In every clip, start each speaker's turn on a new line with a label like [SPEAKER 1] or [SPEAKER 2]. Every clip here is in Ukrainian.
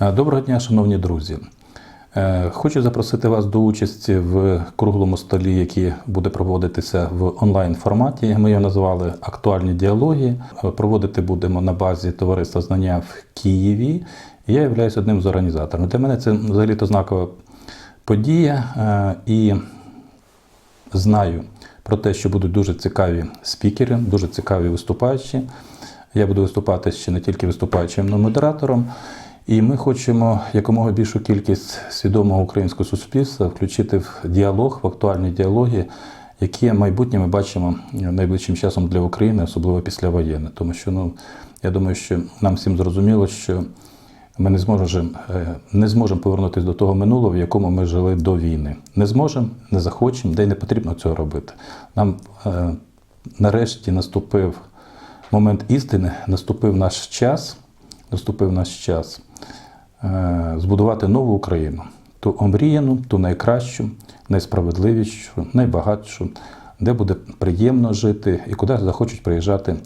[SPEAKER 1] Е, Доброго дня, шановні друзі. Е, Хочу запросити вас до участі в круглому столі, який буде проводитися в онлайн форматі. Ми його назвали Актуальні діалоги. Е, Проводити будемо на базі товариства знання в Києві. Я являюсь одним з організаторів. Для мене це взагалі-то знакова подія. І знаю про те, що будуть дуже цікаві спікери, дуже цікаві виступаючі. Я буду виступати ще не тільки виступаючим, але модератором. І ми хочемо якомога більшу кількість свідомого українського суспільства включити в діалог, в актуальні діалоги, які майбутнє ми бачимо найближчим часом для України, особливо післявоєнне. Тому що ну, я думаю, що нам всім зрозуміло, що ми не зможемо, е, не зможемо повернутися до того минулого, в якому ми жили до війни. Не зможемо, не захочемо, де й не потрібно цього робити. Нам е, нарешті наступив момент істини, наступив наш час, наступив наш час збудувати нову Україну, ту омріяну, ту найкращу, найсправедливішу, найбагатшу, де буде приємно жити і куди захочуть приїжджати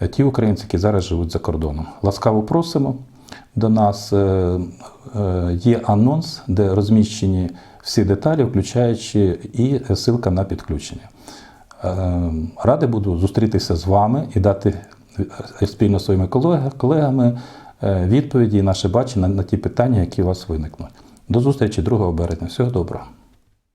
[SPEAKER 1] е, ті українці, які зараз живуть за кордоном. Ласкаво просимо до нас. Е, е, Є анонс, де розміщені всі деталі, включаючи і ссылка на підключення. Е, Радий буду зустрітися з вами і дати е, спільно своїми колегами е, відповіді і наше бачення на, на ті питання, які у вас виникнуть. До зустрічі 2 березня. Всього доброго.